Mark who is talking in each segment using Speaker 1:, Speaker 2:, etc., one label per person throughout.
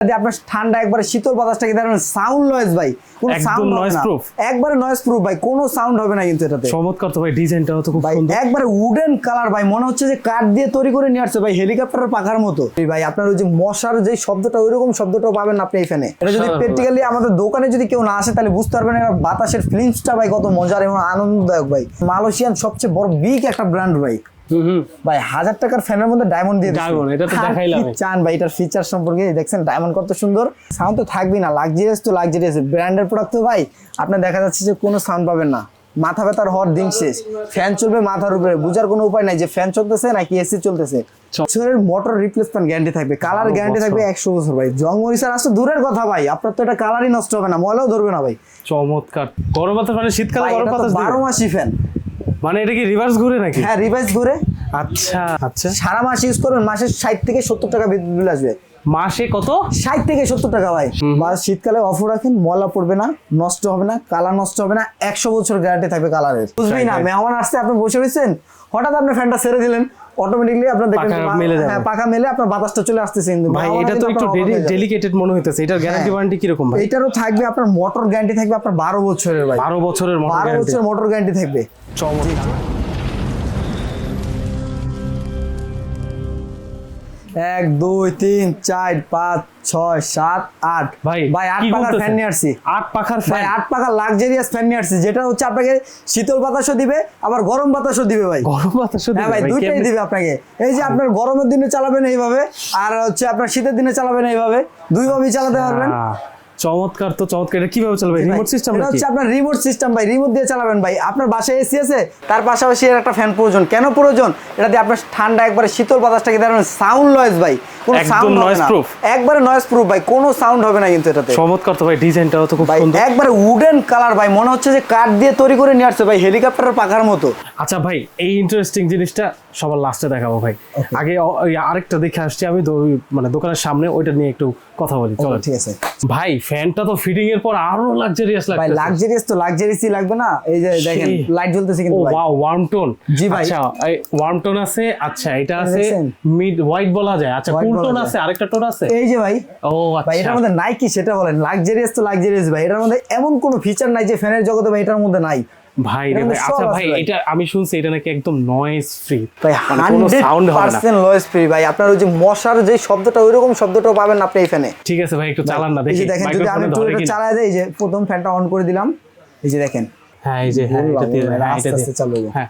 Speaker 1: আপনার ঠান্ডা একবারে শীতল বাতাসটা কি ধরেন সাউন্ড নয়েজ ভাই। কোনো সাউন্ড
Speaker 2: noise proof।
Speaker 1: একবারে নয়েজ প্রুফ ভাই কোনো সাউন্ড হবে না কিন্তু এটাতে।
Speaker 2: চমৎকার তো ভাই ডিজাইনটাও তো খুব সুন্দর।
Speaker 1: একবারে উডেন কালার ভাই মনে হচ্ছে যে কাঠ দিয়ে তৈরি করে নিয়ে আসছে ভাই হেলিকপ্টারের পাখার মতো। ভাই আপনার ওই যে মশার যে শব্দটা ওইরকম শব্দটাও পাবেন আপনি এখানে এটা যদি। প্র্যাকটিক্যালি আমাদের দোকানে যদি কেউ না আসে তাহলে বুঝতে পারবেন এবার বাতাসের ফিলিংসটা ভাই কত মজার এবং আনন্দদায়ক ভাই। মালয়েশিয়ান সবচেয়ে বড় বিগ একটা ব্র্যান্ড ভাই। ভাই হাজার টাকার ফ্যানের মধ্যে ডায়মন্ড দিয়ে।
Speaker 2: এটা তো দেখাইলাম
Speaker 1: চান ভাই এটার ফিচার সম্পর্কে। দেখছেন ডায়মন্ড কত সুন্দর। সাউন্ড তো থাকবেই না লাক্সারিয়াস তো লাক্সারিয়াস ব্র্যান্ডের প্রোডাক্ট তো ভাই আপনার দেখা যাচ্ছে যে কোনো সাউন্ড পাবেন না। মাথা ব্যথার হওয়ার দিন শেষ। ফ্যান চলবে মাথার উপরে। বুঝার কোনো উপায় নাই যে ফ্যান চলতেছে নাকি এসি চলতেছে। বছরের মোটর রিপ্লেসমেন্ট গ্যারান্টি থাকবে। কালার গ্যারান্টি থাকবে একশো বছর ভাই। জং মরিচার আসতে দূরের কথা ভাই। আপনার তো এটা কালারই নষ্ট হবে না ময়লাও ধরবে না ভাই।
Speaker 2: চমৎকার। গরম বাতাস মানে শীতকালে গরম বাতাস
Speaker 1: বারো? মাসি ফ্যান
Speaker 2: মানে এটা কি রিভার্স ঘুরে নাকি?
Speaker 1: হ্যাঁ রিভাইস ঘুরে।
Speaker 2: আচ্ছা আচ্ছা।
Speaker 1: সারা মাস ইউজ করবেন মাসে ষাট থেকে সত্তর টাকা বিদ্যুৎ বিল আসবে।
Speaker 2: মাসে কত?
Speaker 1: ষাট থেকে সত্তর টাকা ভাই। বা শীতকালে অফার রাখেন ময়লা পড়বে না নষ্ট হবে না কালার নষ্ট হবে না একশো বছর গ্যারান্টি থাকবে কালারের বুঝবেই না মেহমান আসছে আপনি বসে রয়েছেন হঠাৎ আপনি ফ্যানটা ছেড়ে দিলেন অটোমেটিকলি আপনার দেখবেন
Speaker 2: পাখা মেলে।
Speaker 1: হ্যাঁ পাখা মেলে আপনার বাতাসটা চলে আসতেছে কিন্তু
Speaker 2: ভাই এটা তো একটু
Speaker 1: আপনার।
Speaker 2: ডেলিকেটেড মনে হইতেছে এটার গ্যারান্টি
Speaker 1: হ্যাঁ।
Speaker 2: কি রকম ভাই?
Speaker 1: এইটারও থাকবে আপনার মোটর গ্যারান্টি থাকবে আপনার বারো বছরের ভাই।
Speaker 2: বারো বছরের মোটর গ্যারান্টি
Speaker 1: বছর মোটর গ্যারান্টি থাকবে।
Speaker 2: চমৎকার।
Speaker 1: এক দুই তিন চার পাঁচ ছয় সাত আট।
Speaker 2: ভাই
Speaker 1: ভাই আট পাখার ফ্যান নিয়ে আসছি।
Speaker 2: আট পাখার ফ্যান
Speaker 1: আট পাকা লাক্সারিয়াস ফ্যান নিয়ে আসছে যেটা হচ্ছে আপনাকে শীতল বাতাসও দিবে আবার গরম বাতাসও দিবে ভাই।
Speaker 2: গরম বাতাস
Speaker 1: হ্যাঁ ভাই দুইটাই দিবে আপনাকে। এই যে আপনার গরমের দিনে চালাবেন এইভাবে আর হচ্ছে আপনার শীতের দিনে চালাবেন এইভাবে দুইভাবেই চালাতে পারবেন।
Speaker 2: চমৎকার তো চমৎকার। এটা কীভাবে চলবে? রিমোট সিস্টেম
Speaker 1: এটা
Speaker 2: নাকি?
Speaker 1: হচ্ছে আপনার রিমোট সিস্টেম ভাই রিমোট দিয়ে চালাবেন ভাই। আপনার বাসায় এসি আছে তার পাশাপাশি এর একটা ফ্যান প্রয়োজন। কেন প্রয়োজন? এটা দিয়ে আপনার ঠান্ডা একবারে শীতল বাতাসটাকে ধরেন সাউন্ড নয়েজ ভাই। কোনো সাউন্ড হবে না। একবারে নয়েজ প্রুফ ভাই কোনো সাউন্ড হবে না কিন্তু এটাতে।
Speaker 2: চমৎকার তো ভাই ডিজাইনটাও তো খুব সুন্দর।
Speaker 1: একবারে উডেন কালার ভাই মনে হচ্ছে যে কাঠ দিয়ে তৈরি করে নিয়ে আসছে ভাই হেলিকপ্টারের পাখার মতো।
Speaker 2: আচ্ছা ভাই এই ইন্টারেস্টিং জিনিসটা সবার লাস্টে দেখাবো ভাই। আগে আরেকটা দেখে আসছি আমি মানে দোকানের সামনে ওইটা নিয়ে একটু কথা বলি চলো
Speaker 1: ঠিক আছে।
Speaker 2: ভাই ফ্যানটা তো ফিটিং এর পর আরও লাক্সারিয়াস
Speaker 1: ভাই লাক্সারিয়াস তো লাক্সারিয়াসই লাগবে না? এই যে দেখেন লাইট জ্বলতেছে কিন্তু ভাই।
Speaker 2: ওয়াও ওয়ার্ম টোন
Speaker 1: জি ভাই।
Speaker 2: আচ্ছা এই ওয়ার্ম টোন আছে আচ্ছা এটা আছে মিড হোয়াইট বলা যায়। আচ্ছা কুল টোন আছে আরেকটা টোন আছে?
Speaker 1: এই যে ভাই।
Speaker 2: ও আচ্ছা
Speaker 1: ভাই
Speaker 2: আচ্ছা।
Speaker 1: এটার মধ্যে নাই কি সেটা বলেন লাক্সারিয়াস তো লাক্সারিয়াস ভাই। এটার মধ্যে এমন কোনো ফিচার নাই যে ফ্যানের জগতে ভাই এটার মধ্যে নাই।
Speaker 2: ভাই রে ভাই আচ্ছা ভাই এটা আমি শুনছি এটা নাকি একদম নয়েজ ফ্রি
Speaker 1: ভাই
Speaker 2: মানে কোনো সাউন্ড হবে না।
Speaker 1: লয়েস ফ্রি ভাই। আপনার ওই যে মশার যে শব্দটা ওইরকম শব্দটাও পাবেন আপনি এই ফ্যানে
Speaker 2: ঠিক আছে ভাই একটু চালান না দেখি।
Speaker 1: দেখেন যদি আমি একটু এটা চালায় দেই যে প্রথম ফ্যানটা অন করে দিলাম। এই যে দেখেন।
Speaker 2: হ্যাঁ এই যে হ্যাঁ এটা দিয়ে হ্যাঁ এটা দিয়ে।
Speaker 1: চালু
Speaker 2: হ্যাঁ।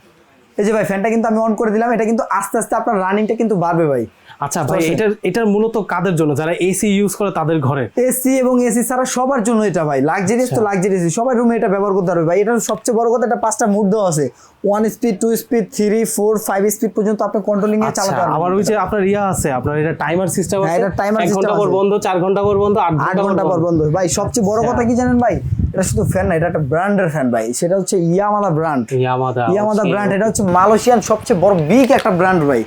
Speaker 1: এই যে ভাই ফ্যানটা কিন্তু আমি অন করে দিলাম এটা কিন্তু আস্তে আস্তে আপনার রানিংটা কিন্তু বাড়বে ভাই।
Speaker 2: আচ্ছা ভাই। এটার এটার মূলত কাদের জন্য? যারা এসি ইউজ করে তাদের ঘরে?
Speaker 1: এসি এবং এসি ছাড়া সবার জন্য এটা ভাই। লাক্সারিয়াস
Speaker 2: আচ্ছা।
Speaker 1: তো লাক্সারিয়াস সবাই রুমে এটা ব্যবহার করতে পারবে ভাই। এটার সবচেয়ে বড় কথা এটা পাঁচটা মুড দেওয়া আছে। One speed two speed three four five speed পর্যন্ত আপনি কন্ট্রোলিং এ
Speaker 2: আচ্ছা
Speaker 1: চালাতে পারবেন।
Speaker 2: আবার ওই যে আপনার ইয়া আছে আপনার এটা টাইমার সিস্টেম
Speaker 1: হ্যাঁ,
Speaker 2: আছে।
Speaker 1: এটা
Speaker 2: এক
Speaker 1: system
Speaker 2: ঘণ্টা পর। বন্ধ চার ঘণ্টা পর বন্ধ আট
Speaker 1: আট ঘণ্টা পর বন্ধ। ভাই সবচেয়ে বড়
Speaker 2: আচ্ছা।
Speaker 1: কথা কি জানেন ভাই? এটা শুধু ফ্যান না এটা একটা ব্র্যান্ডের ফ্যান ভাই। সেটা হচ্ছে ইয়ামাদা ব্র্যান্ড
Speaker 2: ইয়ামাদা
Speaker 1: ইয়ামাদা ব্র্যান্ড এটা হচ্ছে মালয়েশিয়ান সবচেয়ে বড় বিগ একটা ব্র্যান্ড ভাই।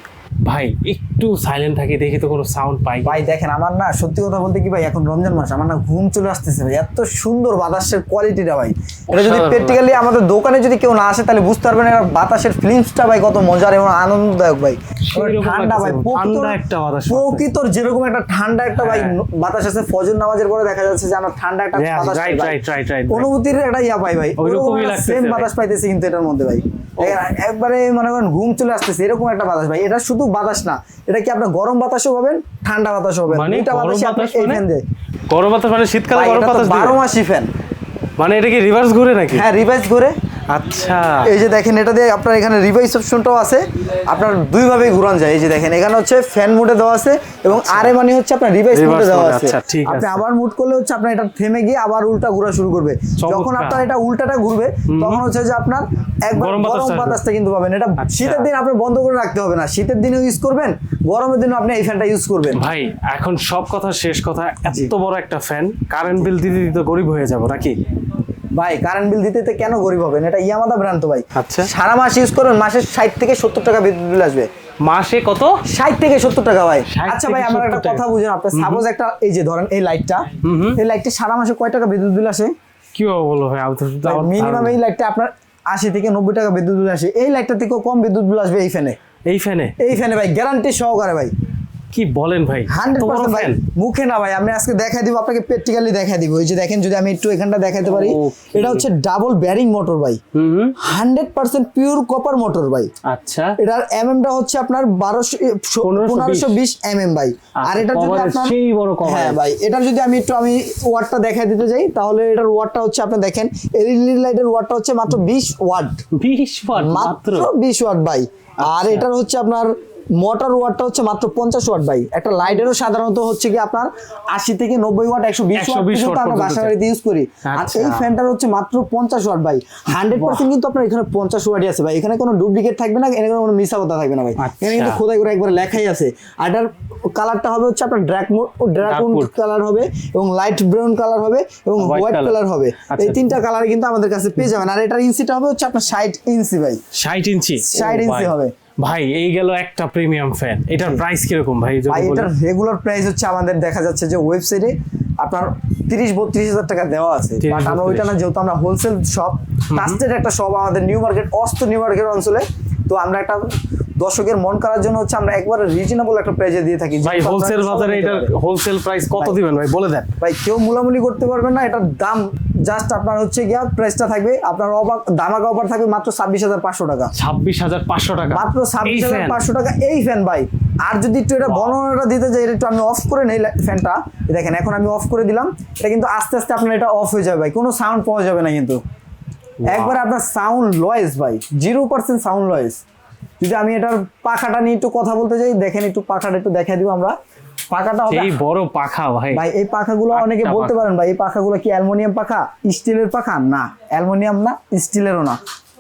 Speaker 2: ভাই একটু সাইলেন্ট থাকি দেখি তো কোনো সাউন্ড পাই
Speaker 1: ভাই দেখেন আমার না সত্যি কথা বলতে কি ভাই এখন রমজান মাস আমার না ঘুম চলে আসতেছে ভাই এত সুন্দর বাতাসের কোয়ালিটিটা ভাই। এটা যদি প্র্যাকটিক্যালি আমাদের দোকানে যদি কেউ না আসে তাহলে বুঝতে পারবেন এর বাতাসের ফিলিংসটা ভাই কত মজার এবং আনন্দদায়ক ভাই। ঠান্ডা ভাই
Speaker 2: ঠান্ডা একটা বাতাস
Speaker 1: প্রকৃতর যেরকম একটা ঠান্ডা একটা ভাই
Speaker 2: হ্যাঁ।
Speaker 1: বাতাস আছে ফজর নামাজের পরে দেখা যাচ্ছে যে আমার ঠান্ডা একটা বাতাস ভাই। অনুভূতির একটা ইয়া পাই ভাই
Speaker 2: লাগতেছে
Speaker 1: সেম বাতাস পাইতেছি কিন্তু এটার মধ্যে ভাই। একবারে মনে করেন ঘুম চলে আসতেছে এরকম একটা বাতাস ভাই এটা শুধু বাতাস না। এটা কি আপনার গরম বাতাসও পাবেন ঠান্ডা বাতাসও পাবেন?
Speaker 2: এটা
Speaker 1: দুইটা বাতাসই আপনি
Speaker 2: বাতাস
Speaker 1: এই
Speaker 2: মানে
Speaker 1: ফ্যান দিয়ে।
Speaker 2: গরম বাতাস মানে শীতকালে গরম বাতাস
Speaker 1: বারো
Speaker 2: দিবে?
Speaker 1: মাসি ফ্যান
Speaker 2: মানে এটা কি রিভার্স ঘুরে নাকি?
Speaker 1: হ্যাঁ রিভার্স করে
Speaker 2: আচ্ছা।
Speaker 1: এই যে দেখেন এটা দিয়ে আপনার এখানে রিভাইস অপশনটাও আছে। আপনার দুই ভাবে ঘুরান যায়। এই যে দেখেন এখানে হচ্ছে ফ্যান মোডে দেওয়া আছে এবং আরে মানে হচ্ছে আপনার রিভাইস মোডে দেওয়া আছে।
Speaker 2: আচ্ছা,
Speaker 1: আপনি আবার মুড করলে হচ্ছে আপনার এটা থেমে গিয়ে আবার উল্টা ঘোরা শুরু করবে। যখন আপনার এটা উল্টাটা ঘুরবে তখন হচ্ছে যে আপনার একবার
Speaker 2: গরম বাতাসটা
Speaker 1: কিন্তু পাবেন। এটা
Speaker 2: আচ্ছা।
Speaker 1: শীতের দিন আপনি বন্ধ করে রাখতে হবে না। শীতের দিনেও ইউজ করবেন গরমের দিনেও আপনি এই ফ্যানটা ইউজ করবেন।
Speaker 2: ভাই এখন সব কথা শেষ কথা এত বড় একটা ফ্যান কারেন্ট বিল দিতে দিতে গরিব হয়ে যাব নাকি?
Speaker 1: ভাই কারেন্ট বিল দিতে কেন গরিব হবেন? এটা ইয়ামাদা ব্র্যান্ড তো ভাই।
Speaker 2: আচ্ছা।
Speaker 1: সারা মাস ইউজ করবেন মাসে ষাট থেকে সত্তর টাকা বিদ্যুৎ বিল আসবে।
Speaker 2: মাসে কত?
Speaker 1: ষাট থেকে সত্তর টাকা ভাই। আচ্ছা ভাই আমার একটা কথা বুঝেন আপনি। সাপোজ একটা এই যে ধরেন এই লাইটটা। এই লাইটটা সারা মাসে কয় টাকা বিদ্যুৎ বিল আসে?
Speaker 2: কি বলব ভাই
Speaker 1: মিনিমাম এই লাইটটা আপনার আশি থেকে নব্বই টাকা বিদ্যুৎ বিল আসে। এই লাইটটা থেকেও কম বিদ্যুৎ বিল আসবে এই ফ্যানে
Speaker 2: এই ফ্যানে
Speaker 1: এই ফ্যানে ভাই গ্যারান্টি সহকারে ভাই।
Speaker 2: কি বলেন ভাই?
Speaker 1: মুখে না ভাই আমি আজকে দেখাই দিব আপনাকে প্র্যাকটিক্যালি দেখাই দিব। এই যে দেখেন যদি আমি একটু এখানটা দেখাতে পারি এটা হচ্ছে ডাবল ব্যারিং মোটর ভাই। Hundred percent pure copper motor ভাই।
Speaker 2: আচ্ছা।
Speaker 1: এটার এমএমটা হচ্ছে আপনার বারোশো
Speaker 2: 1520
Speaker 1: পনেরোশো বিশ। এমএম ভাই। আর এটা যদি আপনার। হ্যাঁ ভাই এটা যদি আমি একটু আমি ওয়াটটা দেখাই দিতে যাই তাহলে এটার ওয়াটটা হচ্ছে আপনি দেখেন এলইডি লাইটের ওয়াটটা হচ্ছে মাত্র বিশ ওয়াট
Speaker 2: বিশ ওয়াট মাত্র
Speaker 1: মাত্র? বিশ ওয়াট ভাই। আর এটার হচ্ছে আপনার মোটর ওয়াটটা হচ্ছে মাত্র পঞ্চাশ ওয়াট ভাই। একটা লাইটেরও সাধারণত হচ্ছে কি আপনার আশি থেকে নব্বই ওয়াট একশো বিশ ওয়াট পর্যন্ত আমরা বাসা বাড়িতে ইউজ করি। আর
Speaker 2: আচ্ছা।
Speaker 1: এই ফ্যানটার হচ্ছে মাত্র পঞ্চাশ ওয়াট ভাই। হান্ড্রেড পার্সেন্ট কিন্তু আপনার এখানে পঞ্চাশ ওয়াটই আছে ভাই। এখানে কোনো ডুপ্লিকেট থাকবে না এখানে কোনো মিশা কথা থাকবে না ভাই।
Speaker 2: আচ্ছা।
Speaker 1: এখানে কিন্তু খোদাই করে একবার লেখাই আছে। আর এটার কালারটা হবে হচ্ছে আপনার
Speaker 2: wood।
Speaker 1: কালার হবে এবং লাইট ব্রাউন কালার হবে এবং হোয়াইট কালার হবে।
Speaker 2: আচ্ছা।
Speaker 1: এই তিনটা কালার কিন্তু আমাদের কাছে পেয়ে যাবেন। আর এটার ইঞ্চিটা হবে হচ্ছে আপনার ষাট ইঞ্চি ভাই।
Speaker 2: ষাট ইঞ্চি?
Speaker 1: 60 ইঞ্চি হবে।
Speaker 2: ভাই এই গেল একটা প্রিমিয়াম ফ্যান এটার প্রাইস কীরকম ভাই?
Speaker 1: ভাই এটার রেগুলার প্রাইস হচ্ছে আমাদের দেখা যাচ্ছে যে ওয়েবসাইটে আপনার তিরিশ বত্রিশ হাজার টাকা দেওয়া আছে।
Speaker 2: 30,
Speaker 1: বাট আমরা ওইটা না যেহেতু আমরা হোলসেল শপ ট্রাস্টেড একটা শপ আমাদের নিউ মার্কেট অস্ত নিউ মার্কেট অঞ্চলে তো আমরা একটা দর্শকের মন করার জন্য হচ্ছে আমরা একবারে রিজনেবল একটা প্রাইজে দিয়ে থাকি।
Speaker 2: ভাই হোলসেল বাজারে এটার হোলসেল প্রাইস কত। দিবেন ভাই? বলে দেন।
Speaker 1: ভাই কেউ মুলামুলি করতে পারবে না এটার দাম জাস্ট আপনার হচ্ছে গিয়া প্রাইসটা থাকবে আপনার অবাক দামাকা অফার থাকবে মাত্র ছাব্বিশ হাজার পাঁচশো টাকা।
Speaker 2: ছাব্বিশ হাজার পাঁচশো টাকা।
Speaker 1: মাত্র ছাব্বিশ হাজার? পাঁচশো টাকা এই ফ্যান ভাই। আর যদি একটু এটা বর্ণনাটা দিতে যাই এটা একটু আমি অফ করে নেই ফ্যানটা দেখেন এখন আমি অফ করে দিলাম। এটা কিন্তু আস্তে আস্তে আপনার এটা অফ হয়ে যাবে ভাই। কোনো সাউন্ড পাওয়া যাবে না কিন্তু। একবার আপনার সাউন্ড লয়েস ভাই। জিরো পার্সেন্ট সাউন্ড লয়েস যদি আমি এটার পাখাটা নিয়ে একটু কথা বলতে চাই দেখেন একটু পাখাটা একটু দেখা দিব আমরা। পাখাটা হবে
Speaker 2: এই বড় পাখা ভাই।
Speaker 1: ভাই এই পাখাগুলো অনেকে বলতে। পারেন ভাই এই পাখাগুলো কি অ্যালুমিনিয়াম পাখা স্টিলের পাখা? না অ্যালুমিনিয়াম না স্টিলেরও না।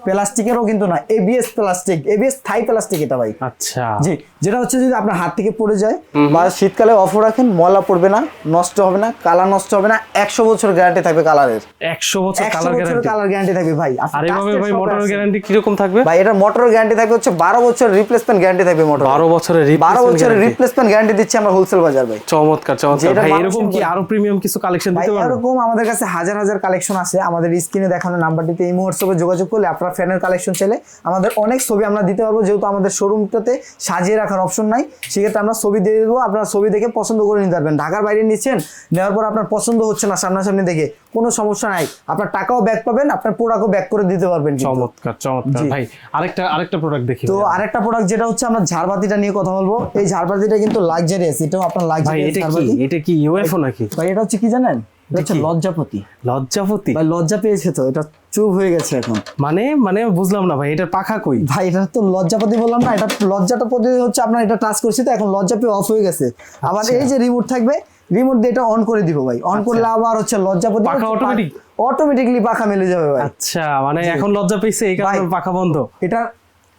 Speaker 1: প্লাস্টিকেরও কিন্তু না ABS plastic ABS Thai plastic এটা ভাই।
Speaker 2: আচ্ছা।
Speaker 1: জি যেটা হচ্ছে যদি আপনার হাত থেকে পড়ে যায় বা শীতকালে অফ রাখেন ময়লা পড়বে না নষ্ট হবে না কালার নষ্ট হবে না একশো বছর গ্যারান্টি থাকবে কালারের
Speaker 2: একশো বছর কালার
Speaker 1: বছর
Speaker 2: গ্যারান্টি
Speaker 1: কালার গ্যারান্টি থাকবে ভাই।
Speaker 2: আর এইভাবে ভাই মোটরের। গ্যারান্টি কীরকম থাকবে?
Speaker 1: ভাই এটা মোটরের গ্যারান্টি থাকবে হচ্ছে বারো বছর রিপ্লেসমেন্ট গ্যারান্টি থাকবে মোটর
Speaker 2: বারো বছরের
Speaker 1: বারো বছরের রিপ্লেসমেন্ট গ্যারান্টি দিচ্ছি আমরা হোলসেল বাজার ভাই।
Speaker 2: চমৎকার চমৎকার। ভাই এরকম কি আরও প্রিমিয়াম কিছু কালেকশন
Speaker 1: ভাই
Speaker 2: দিতে পারবেন?
Speaker 1: এরকম আমাদের কাছে হাজার হাজার কালেকশন আছে। আমাদের স্ক্রিনে দেখানো নাম্বারটিতে এই হোয়াটসঅ্যাপে যোগাযোগ করলে আপনারা ফ্যানের কালেকশন চাইলে আমাদের অনেক ছবি আমরা দিতে পারব যেহেতু আমাদের শোরুমটাতে সাজিয়ে রাখার অপশন নাই। সেক্ষেত্রে আমরা ছবি দিয়ে দেবো আপনারা ছবি দেখে পছন্দ করে নিতে পারবেন। ঢাকার বাইরে নিচ্ছেন নেওয়ার পর আপনার পছন্দ হচ্ছে না সামনাসামনি দেখে কোনো সমস্যা নাই। আপনার টাকাও ব্যাক পাবেন আপনার প্রোডাক্টও ব্যাক করে দিতে পারবেন কিন্তু।
Speaker 2: চমৎকার চমৎকার।
Speaker 1: জি।
Speaker 2: ভাই আরেকটা আরেকটা প্রোডাক্ট দেখি
Speaker 1: তো। আরেকটা প্রোডাক্ট যেটা হচ্ছে আমরা ঝাড়বাতিটা নিয়ে কথা বলব। এই ঝাড়বাতিটা কিন্তু লাক্সারিয়াস এটাও আপনার লাক্সারিয়াস
Speaker 2: এটা কি?
Speaker 1: ঝাড়বাতি।
Speaker 2: এটা কি ইউএফও নাকি?
Speaker 1: ভাই এটা হচ্ছে কি জানেন? হচ্ছে লজ্জাপতি।
Speaker 2: লজ্জাপতি?
Speaker 1: ভাই লজ্জা পেয়েছে তো এটা চুপ হয়ে গেছে এখন।
Speaker 2: মানে মানে বুঝলাম না ভাই এটার পাখা কই?
Speaker 1: ভাই এটা তো লজ্জাপতি বললাম না এটা লজ্জাটা পদ্ধতি হচ্ছে আপনার এটা টাচ করছি তো এখন লজ্জা পেয়ে অফ হয়ে গেছে। আবার
Speaker 2: আচ্ছা।
Speaker 1: এই যে রিমোট থাকবে রিমোট দিয়ে এটা অন করে দিব ভাই। অন করলে আবার হচ্ছে লজ্জাপতি
Speaker 2: পাখা automatic?
Speaker 1: অটোমেটিকলি পাখা মিলে যাবে ভাই।
Speaker 2: আচ্ছা মানে এখন লজ্জা পেয়েছে এই কারণে পাখা বন্ধ।
Speaker 1: এটার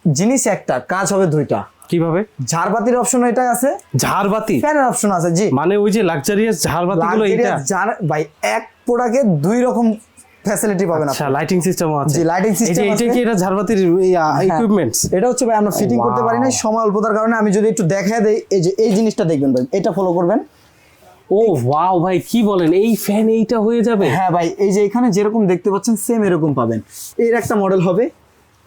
Speaker 1: জিনিস একটা কাজ হবে দুইটা।
Speaker 2: কীভাবে?
Speaker 1: ঝাড়বাতির অপশন এটাই আছে।
Speaker 2: ঝাড়বাতি?
Speaker 1: ফ্যানের অপশন আছে জি।
Speaker 2: মানে ওই যে লাক্সারিয়াস ঝাড়বাতি গুলো
Speaker 1: Luxurious ঝাড়- ভাই এক প্রোডাক্টে দুই রকম ফ্যাসিলিটি পাবেন
Speaker 2: আচ্ছা লাইটিং সিস্টেমও আছে।
Speaker 1: জি,
Speaker 2: এই যে এটা কি এটা ঝাড়বাতির ইকুইপমেন্টস
Speaker 1: এটা হচ্ছে ভাই আমরা ফিটিং করতে পারি না. সময় অল্পতার কারণে। আমি যদি একটু দেখা দেই এই যে এই জিনিসটা দেখবেন ভাই এটা ফলো করবেন।
Speaker 2: ও ওয়াও ভাই কি বলেন? এই ফ্যান এইটা হয়ে যাবে?
Speaker 1: হ্যাঁ ভাই এই যে এখানে যেরকম দেখতে পাচ্ছেন সেম এরকম পাবেন। এর একটা মডেল হবে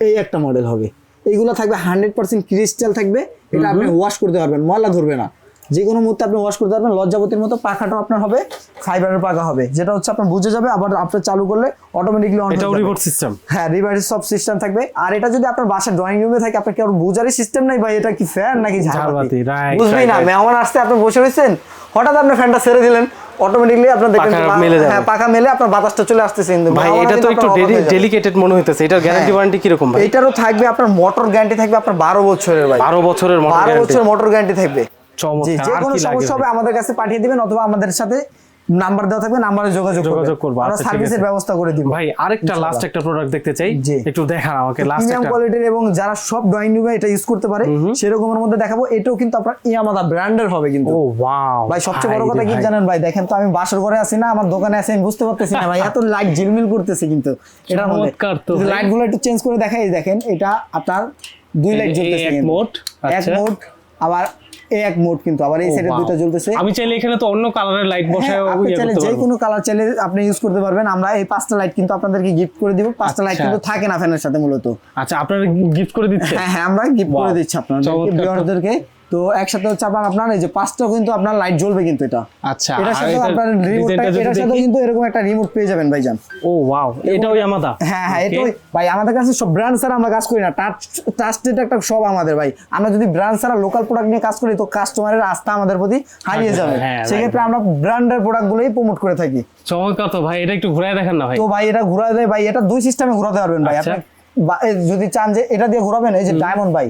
Speaker 1: এই একটা মডেল হবে। এইগুলো থাকবে হান্ড্রেড পার্সেন্ট ক্রিস্টাল থাকবে এটা আপনি ওয়াশ করতে পারবেন ময়লা ধরবে না। যে কোনো মুহূর্তে আপনি ওয়াশ করতে পারবেন লজ্জাপতির মতো পাখাটাও আপনার হবে ফাইবারের পাখা হবে। যেটা হচ্ছে আপনার বুঝে যাবে আবার আপনি চালু করলে অটোমেটিকলি অন
Speaker 2: এটাও রিমোট সিস্টেম
Speaker 1: হ্যাঁ রিভার্স সব সিস্টেম থাকবে। আর এটা যদি আপনার বাসার ড্রয়িং রুমে থাকে আপনার কি আর বুঝারই সিস্টেম নাই ভাই? এটা কি ফ্যান নাকি
Speaker 2: ঝাড়বাতি,
Speaker 1: বুঝবেই না. মেহমান আসতে আপনি বসে রয়েছেন। হঠাৎ আপনি ফ্যানটা ছেড়ে দিলেন। অটোমেটিকলি আপনার দেখবেন
Speaker 2: পাখা মেলে যাবে।
Speaker 1: হ্যাঁ পাখা মেলে আপনার বাতাসটা চলে আসতেছে কিন্তু।
Speaker 2: ভাই এটা তো একটু। ডেলিকেটেড মনে হইতেছে। এটার গ্যারান্টি ওয়ারেন্টি কি রকম ভাই?
Speaker 1: এটারও থাকবে আপনার মোটর গ্যারান্টি থাকবে আপনার বারো বছরের ভাই।
Speaker 2: বারো বছরের মোটর
Speaker 1: বারো
Speaker 2: গ্যারান্টি
Speaker 1: বছর মোটর গ্যারান্টি থাকবে। যে কোনো সমস্যা হবে আমাদের কাছে পাঠিয়ে দিবেন অথবা আমাদের সাথে নাম্বার দেওয়া থাকবে নাম্বারে যোগাযোগ
Speaker 2: যোগাযোগ করব,
Speaker 1: আমরা
Speaker 2: আচ্ছা,
Speaker 1: সার্ভিসের ব্যবস্থা করে দিব।
Speaker 2: ভাই আরেকটা লাস্ট একটা প্রোডাক্ট দেখতে চাই। একটু দেখান আমাকে লাস্ট
Speaker 1: প্রিমিয়াম কোয়ালিটির এবং যারা সব ড্রয়িং রুমে এটা ইউজ করতে পারে। সেরকমের মধ্যে দেখাবো। এটাও কিন্তু আপনার ইয়ামাদা ব্র্যান্ডের হবে কিন্তু।
Speaker 2: ও ওয়াও
Speaker 1: ভাই সবচেয়ে বড় কথা কি জানেন ভাই? দেখেন তো আমি বাসর ঘরে আছি না আমার দোকানে আছি আমি বুঝতে পারতেছি না ভাই। এত লাইট ঝিলমিল করতেছে কিন্তু। এটার মধ্যে। লাইটগুলো একটু চেঞ্জ করে দেখাই দেখেন এটা আপনার দুই লাইট জ্বলতেছে
Speaker 2: এক। মোড,
Speaker 1: এক
Speaker 2: আচ্ছা।
Speaker 1: মোড আবার এই এক মোড কিন্তু আবার এই সাইডে দুটো জ্বলতেছে।
Speaker 2: আমি চাইলে এখানে তো অন্য কালারের লাইট বসায়
Speaker 1: আপনি
Speaker 2: ইয়ে
Speaker 1: চাইলে যে কোনো কালার চাইলে আপনি ইউজ করতে পারবেন। আমরা এই পাঁচটা লাইট কিন্তু আপনাদেরকে গিফট করে দিব। পাঁচটা লাইট
Speaker 2: আচ্ছা।
Speaker 1: কিন্তু থাকে না ফ্যানের সাথে মূলত।
Speaker 2: আচ্ছা আপনারা গিফট করে দিচ্ছে?
Speaker 1: হ্যাঁ হ্যাঁ আমরা গিফট করে দিচ্ছি আপনাদেরকে ভিউয়ারদেরকে তো একসাথে হচ্ছে আপনার আপনার এই যে পাঁচটা কিন্তু আপনার লাইট জ্বলবে কিন্তু এটা।
Speaker 2: আচ্ছা
Speaker 1: এটার সাথে আপনার রিমোটটা এটার সাথে কিন্তু এরকম একটা রিমোট পেয়ে যাবেন ভাইজান।
Speaker 2: ও ওয়াও এটাও ইয়ামাদা
Speaker 1: হ্যাঁ হ্যাঁ এটা ভাই আমাদের কাছে সব ব্র্যান্ড ছাড়া আমরা কাজ করি না। টাচ টাচটেড একটা সব আমাদের ভাই। আমরা যদি ব্র্যান্ড ছাড়া লোকাল প্রোডাক্ট নিয়ে কাজ করি তো কাস্টমারের আস্থা আমাদের প্রতি হারিয়ে যাবে।
Speaker 2: হ্যাঁ,
Speaker 1: সেক্ষেত্রে আমরা ব্র্যান্ডের প্রোডাক্টগুলোই প্রমোট করে থাকি।
Speaker 2: চমৎকার তো ভাই এটা একটু ঘুরায় দেখেন না ভাই।
Speaker 1: তো ভাই এটা ঘুরায় দেয় ভাই এটা দুই সিস্টেমে ঘুরাতে পারবেন ভাই।
Speaker 2: আচ্ছা।
Speaker 1: আপনি যদি চান যে এটা দিয়ে ঘুরাবেন এই যে ডায়মন্ড ভাই।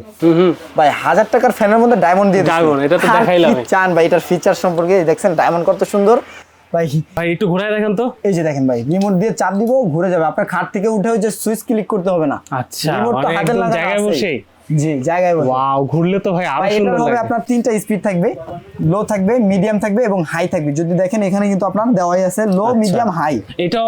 Speaker 1: ভাই হাজার টাকার ফ্যানের মধ্যে ডায়মন্ড দিয়ে
Speaker 2: ডায়মন্ড এটা তো দেখাইলাম
Speaker 1: চান ভাই এটার ফিচার সম্পর্কে। দেখছেন ডায়মন্ড কত সুন্দর। ভাই
Speaker 2: ভাই একটু ঘুরায় দেখেন তো।
Speaker 1: এই যে দেখেন ভাই রিমোট দিয়ে চাপ দিব ঘুরে যাবে। আপনার খাট থেকে উঠে ওই যে সুইচ ক্লিক করতে হবে না।
Speaker 2: আচ্ছা
Speaker 1: রিমোট তো
Speaker 2: মানে
Speaker 1: হাতের লাগানো
Speaker 2: জায়গায়। বসেই।
Speaker 1: জি জায়গায়
Speaker 2: ওয়াও ঘুরলে তো ভাই
Speaker 1: আরও
Speaker 2: সুন্দর
Speaker 1: এটার হবে
Speaker 2: লাগে
Speaker 1: আপনার তিনটা স্পিড থাকবে লো থাকবে মিডিয়াম থাকবে এবং হাই থাকবে। যদি দেখেন এখানে কিন্তু আপনার দেওয়াই আছে লো
Speaker 2: আচ্ছা।
Speaker 1: মিডিয়াম হাই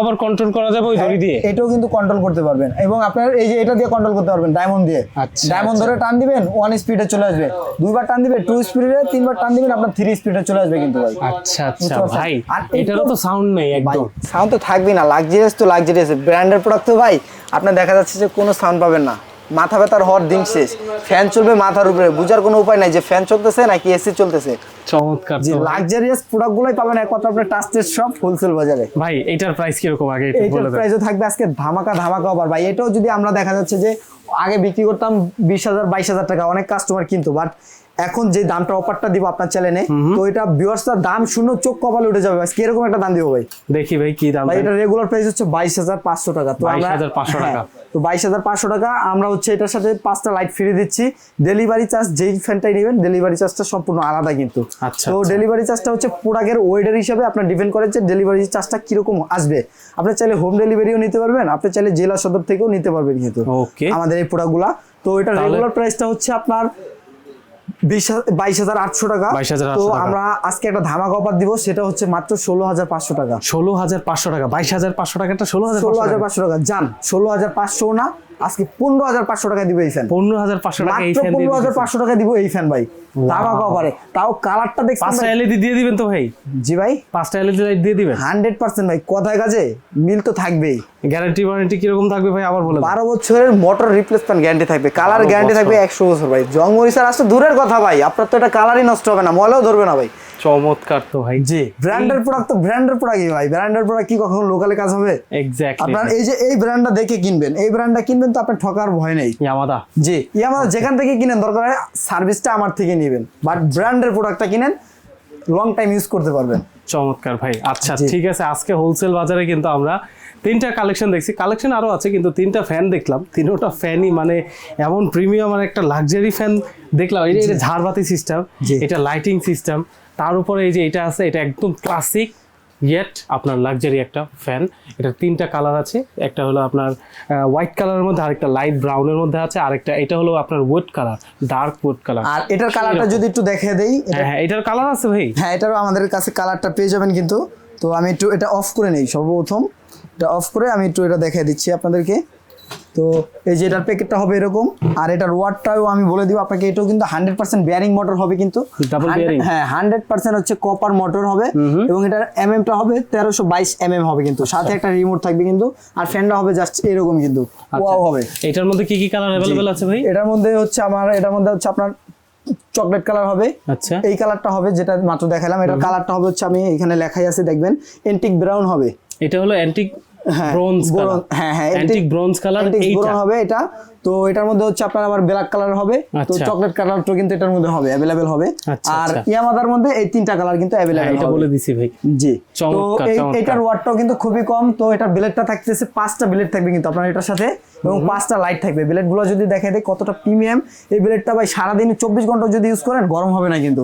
Speaker 2: আবার কন্ট্রোল করা যাবে ওই দড়ি দিয়ে?
Speaker 1: এটাও কিন্তু কন্ট্রোল করতে পারবেন। এবং আপনার এই যে এটা দিয়ে কন্ট্রোল করতে পারবেন ডায়মন্ড দিয়ে।
Speaker 2: আচ্ছা,
Speaker 1: ডায়মন্ড
Speaker 2: আচ্ছা।
Speaker 1: ধরে টান দিবেন ওয়ান স্পিডে চলে আসবে। দুইবার টান দিবেন টু স্পিডে তিনবার টান দিবেন আপনার থ্রি স্পিডে চলে আসবে কিন্তু ভাই।
Speaker 2: আচ্ছা আচ্ছা ভাই
Speaker 1: আর
Speaker 2: এটারও তো সাউন্ড নেই একদম।
Speaker 1: সাউন্ড তো থাকবেই না লাক্সারিয়াস তো লাক্সারিয়াস ব্র্যান্ডের প্রোডাক্ট তো ভাই আপনার দেখা যাচ্ছে যে কোনো সাউন্ড পাবেন না। মাথা ব্যথার হওয়ার দিন শেষ। ফ্যান চলবে মাথার উপরে। বুঝার কোনো উপায় নাই যে ফ্যান চলতেছে নাকি এসি চলতেছে।
Speaker 2: চমৎকার
Speaker 1: যে। লাক্সারিয়াস প্রোডাক্টগুলোই পাবেন একমাত্র আপনার টাস্টের সব হোলসেল বাজারে।
Speaker 2: ভাই এটার প্রাইস কীরকম আগে একটু বলে দেন।
Speaker 1: প্রাইসও থাকবে আজকে ধামাকা ধামাকা অফার ভাই এটাও যদি আমরা দেখা যাচ্ছে যে আগে বিক্রি করতাম বিশ হাজার বাইশ হাজার টাকা অনেক কাস্টমার কিন্তু। বাট এখন যে দামটা অফারটা দিব আপনার চ্যানেলে তো এটা ভিউয়ার্সটার দাম শুনে চোখ কপালে উঠে যাবে। আজকে এরকম একটা দাম দিব ভাই।
Speaker 2: দেখি ভাই কি দাম
Speaker 1: ভাই এটা রেগুলার প্রাইস হচ্ছে বাইশ হাজার পাঁচশো টাকা। তো আমরা
Speaker 2: 22,500 টাকা।
Speaker 1: তো বাইশ হাজার পাঁচশো টাকা। আমরা হচ্ছে এটার সাথে পাঁচটা লাইট ফ্রি দিচ্ছি। ডেলিভারি চার্জ যেই ফ্যানটাই নেবেন ডেলিভারি চার্জটা সম্পূর্ণ আলাদা কিন্তু।
Speaker 2: আচ্ছা,
Speaker 1: তো
Speaker 2: আচ্ছা।
Speaker 1: ডেলিভারি চার্জটা হচ্ছে প্রোডাক্টের ওয়েডার হিসাবে আপনার ডিপেন্ড করে যে ডেলিভারি চার্জটা কীরকম আসবে। আপনি চাইলে হোম ডেলিভারিও নিতে পারবেন আপনি চাইলে জেলা সদর থেকেও নিতে পারবেন কিন্তু
Speaker 2: ওকে
Speaker 1: আমাদের এই প্রোডাক্টগুলা তো এটা রেগুলার প্রাইসটা হচ্ছে আপনার বাইশ হাজার আটশো টাকা।
Speaker 2: 22,800
Speaker 1: তো আমরা আজকে একটা ধামাকা অফার দিব সেটা হচ্ছে মাত্র ষোলো হাজার পাঁচশো টাকা।
Speaker 2: ষোলো হাজার পাঁচশো টাকা বাইশ হাজার পাঁচশো টাকাটা ষোলো হাজার
Speaker 1: ষোলো হাজার পাঁচশো টাকা। যান ষোলো হাজার পাঁচশো না আজকে পনেরো হাজার পাঁচশো টাকা দিব এই ফ্যান
Speaker 2: পনেরো হাজার পাঁচশো টাকা এই ফ্যান
Speaker 1: পনেরো হাজার পাঁচশো টাকা দিব এই ফ্যান ভাই। ধামাকা অফারে তাও কালারটা দেখছেন
Speaker 2: পাঁচটা? এলইডি দিয়ে দিবেন তো ভাই?
Speaker 1: জি ভাই।
Speaker 2: পাঁচটা এলইডি লাইট দিয়ে দিবেন?
Speaker 1: হান্ড্রেড পার্সেন্ট ভাই। কথায় কাজে? মিল তো থাকবেই।
Speaker 2: গ্যারান্টি ওয়ারেন্টি কীরকম থাকবে ভাই? আবার বলে
Speaker 1: বারো বছরের মোটর রিপ্লেসমেন্ট গ্যারান্টি থাকবে। কালার গ্যারান্টি থাকবে একশো বছর ভাই। জং মরিচার আসতে দূরের কথা ভাই। আপনার তো এটা কালারই নষ্ট হবে না। ময়লাও ধরবে না ভাই।
Speaker 2: চমৎকার তো ভাই।
Speaker 1: জি ব্র্যান্ডের প্রোডাক্ট তো ব্র্যান্ডের প্রোডাক্টই ভাই। ব্র্যান্ডের প্রোডাক্ট কি কখনো লোকালে কাজ হবে?
Speaker 2: এক্স্যাক্টলি
Speaker 1: আপনার এই যে এই ব্র্যান্ডটা দেখে কিনবেন এই ব্র্যান্ডটা কিনবেন তো আপনার ঠকার ভয় নেই।
Speaker 2: ইয়ামাদা
Speaker 1: জি ই আমাদের যেখান থেকে কিনেন দরকার হয় সার্ভিসটা আমার থেকে নেবেন। বাট ব্র্যান্ডের প্রোডাক্টটা কিনেন লং টাইম ইউজ করতে পারবেন।
Speaker 2: চমৎকার ভাই। আচ্ছা। ঠিক আছে আজকে হোলসেল বাজারে কিন্তু আমরা তিনটা কালেকশন দেখছি। কালেকশন আরও আছে কিন্তু তিনটা ফ্যান দেখলাম। তিনোটা ফ্যানই মানে এমন প্রিমিয়াম আর একটা লাক্সারি ফ্যান দেখলাম। এই এটা ঝাড়বাতি সিস্টেম। এটা লাইটিং সিস্টেম তার উপরে এই যে এটা আছে এটা একদম ক্লাসিক ইয়েট আপনার লাক্সারি একটা ফ্যান এটা তিনটা কালার আছে একটা হলো আপনার হোয়াইট কালারের মধ্যে আরেকটা লাইট ব্রাউনের মধ্যে আছে আরেকটা এটা হলো আপনার wood colour dark wood colour
Speaker 1: আর এটার কালারটা যদি একটু দেখে দেই
Speaker 2: হ্যাঁ হ্যাঁ এটার কালার আছে ভাই।
Speaker 1: হ্যাঁ এটারও আমাদের কাছে কালারটা পেয়ে যাবেন কিন্তু। তো আমি একটু এটা অফ করে নেই সর্বপ্রথম। এটা অফ করে আমি একটু এটা দেখিয়ে দিচ্ছি আপনাদেরকে। তো এই যে এটার প্যাকেটটা হবে এরকম আর এটার ওয়াটটাও আমি বলে দিব আপনাকে এটাও কিন্তু হান্ড্রেড পার্সেন্ট বেয়ারিং মোটর হবে কিন্তু।
Speaker 2: Double
Speaker 1: 100 হ্যাঁ হান্ড্রেড পার্সেন্ট হচ্ছে কপার মোটর হবে এবং এটার এম হবে তেরোশো বাইশ এম হবে কিন্তু। সাথে একটা রিমোট থাকবে কিন্তু আর ফ্যানটা হবে জাস্ট এরকম কিন্তু। ওয়াও হবে।
Speaker 2: এটার মধ্যে কি কি কালার অ্যাভেলেবেল আছে ভাই?
Speaker 1: এটার মধ্যে হচ্ছে আমার এটার মধ্যে হচ্ছে আপনার চকলেট কালার হবে।
Speaker 2: আচ্ছা।
Speaker 1: এই কালারটা হবে যেটা মাত্র দেখালাম। এটার কালারটা হবে হচ্ছে আমি এখানে লেখাই আছে দেখবেন এন্টিক ব্রাউন হবে।
Speaker 2: এটা হলো অ্যান্টিক ব্রোঞ্জ কালার
Speaker 1: হ্যাঁ, হ্যাঁ,
Speaker 2: অ্যান্টিক ব্রোঞ্জ কালার এইটা।
Speaker 1: হবে এটা। তো এটার মধ্যে হচ্ছে আপনার আবার ব্ল্যাক কালার হবে। তো
Speaker 2: আচ্ছা।
Speaker 1: চকলেট কালারটা কিন্তু এটার মধ্যে হবে অ্যাভেলেবেল হবে।
Speaker 2: আচ্ছা,
Speaker 1: আর
Speaker 2: আচ্ছা।
Speaker 1: ইয়ামাদার মধ্যে এই তিনটা কালার কিন্তু
Speaker 2: হ্যাঁ,
Speaker 1: অ্যাভেলেবেল
Speaker 2: এটা বলে দিছি ভাই।
Speaker 1: জি। তো এটার ওয়াটটাও কিন্তু খুবই কম। তো এটার ব্লেডটা থাকতেছে পাঁচটা ব্লেড থাকবে কিন্তু আপনার এটার সাথে। এবং পাঁচটা লাইট থাকবে। ব্লেডগুলো যদি দেখে দেয় কতটা প্রিমিয়াম এই ব্লেডটা ভাই সারাদিন চব্বিশ ঘণ্টা যদি ইউজ করেন গরম হবে না কিন্তু।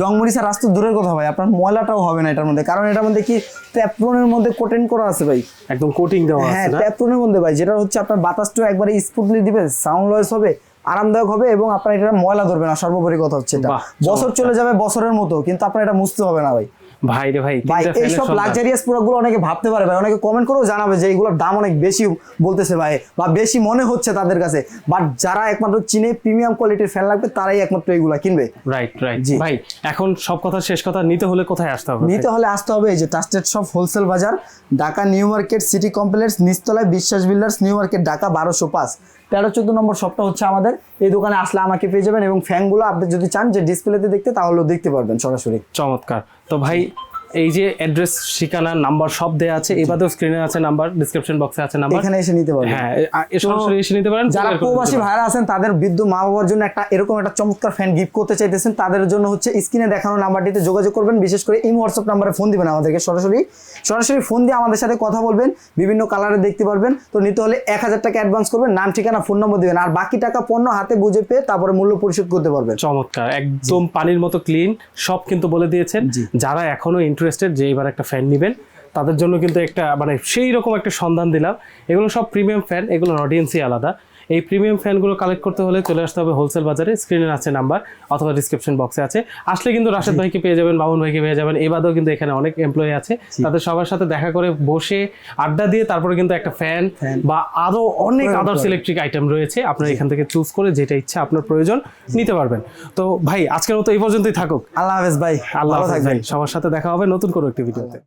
Speaker 1: জংমরিচা রাস্তা দূরের কথা ভাই আপনার ময়লাটাও হবে না এটার মধ্যে। কারণ এটার মধ্যে কি ট্যাপ্রনের মধ্যে কোটেন করা আছে ভাই।
Speaker 2: একদম কোটিং দেওয়া
Speaker 1: হ্যাঁ
Speaker 2: আছে না?
Speaker 1: ট্যাপ্রনের মধ্যে ভাই যেটা হচ্ছে আপনার বাতাসটা একবারে স্মুথলি দিবে সাউন্ড লয়েস হবে আরামদায়ক হবে এবং আপনার এটা ময়লা ধরবে না। সর্বোপরি কথা হচ্ছে এটা। বছর চলে যাবে বছরের মতো কিন্তু আপনার এটা মুছতে হবে না ভাই।
Speaker 2: ভাই রে ভাই
Speaker 1: এইসব। লাক্সারিয়াস প্রোডাক্টগুলো অনেকে ভাবতে পারে ভাই অনেকে কমেন্ট করেও জানাবে যে এগুলোর দাম অনেক বেশি বলতেছে ভাই বা বেশি মনে হচ্ছে তাদের কাছে। বাট যারা একমাত্র চিনে প্রিমিয়াম কোয়ালিটির ফ্যান লাগবে তারাই একমাত্র এগুলা কিনবে।
Speaker 2: রাইট রাইট
Speaker 1: জি।
Speaker 2: ভাই এখন সব কথা শেষ কথা নিতে হলে কোথায় আসতে হবে
Speaker 1: নিতে হলে আসতে হবে এই যে ট্রাস্টেড শপ হোলসেল বাজার Dhaka new market city complex নিচতলায় Biswas builders new market Dhaka বারোশো পাঁচ। তেরো চোদ্দ নম্বর শপটা হচ্ছে আমাদের। এই দোকানে আসলে আমাকে পেয়ে যাবেন এবং ফ্যানগুলো আপনি যদি চান যে ডিসপ্লেতে দেখতে, তাহলেও দেখতে পারবেন সরাসরি।
Speaker 2: চমৎকার। তো ভাই এই যে অ্যাড্রেস ঠিকানা নাম্বার সব দেওয়া আছে। এবারেও স্ক্রিনে আছে নাম্বার ডিসক্রিপশন বক্সে আছে নাম্বার
Speaker 1: এখানে এসে নিতে পারবেন।
Speaker 2: হ্যাঁ সরাসরি এসে নিতে পারেন।
Speaker 1: যারা প্রবাসী ভাইরা আছেন তাদের বৃদ্ধ মা বাবার জন্য একটা এরকম একটা চমৎকার ফ্যান গিফট করতে চাইতেছেন তাদের জন্য হচ্ছে স্ক্রিনে দেখানো নাম্বারটিতে যোগাযোগ করবেন। বিশেষ করে এই হোয়াটসঅ্যাপ নাম্বারে ফোন দিবেন আমাদেরকে সরাসরি। সরাসরি ফোন দিয়ে আমাদের সাথে কথা বলবেন বিভিন্ন কালারে দেখতে পারবেন। তো নিতে হলে এক হাজার টাকা অ্যাডভান্স করবেন নাম ঠিকানা ফোন নম্বর দিবেন। আর বাকি টাকা পণ্য হাতে বুঝে পেয়ে তারপরে মূল্য পরিশোধ করতে পারবেন।
Speaker 2: চমৎকার একদম পানির মতো ক্লিন সব কিন্তু বলে দিয়েছেন। যারা এখনও ইন্টারেস্টেড যে এবার একটা ফ্যান নেবেন। তাদের জন্য কিন্তু একটা মানে সেই রকম একটা সন্ধান দিলাম। এগুলো সব প্রিমিয়াম ফ্যান এগুলোর অডিয়েন্সই আলাদা। এই প্রিমিয়াম ফ্যানগুলো কালেক্ট করতে হলে চলে আসতে হবে হোলসেল বাজারে। স্ক্রিনে আছে নাম্বার অথবা ডিসক্রিপশন বক্সে আছে। আসলে কিন্তু রাশেদ ভাইকে পেয়ে যাবেন মামুন ভাইকে পেয়ে যাবেন এবারেও কিন্তু এখানে অনেক এমপ্লয়ি আছে। তাদের সবার সাথে দেখা করে বসে আড্ডা দিয়ে তারপরে কিন্তু একটা ফ্যান বা আরও অনেক আদার্স ইলেকট্রিক আইটেম রয়েছে। আপনার এখান থেকে চুজ করে যেটা ইচ্ছা আপনার প্রয়োজন নিতে পারবেন। তো ভাই আজকের মতো এই পর্যন্তই থাকুক।
Speaker 1: আল্লাহ হাফেজ ভাই।
Speaker 2: আল্লাহ হাফেজ ভাই। সবার সাথে দেখা হবে নতুন কোনো একটি ভিডিওতে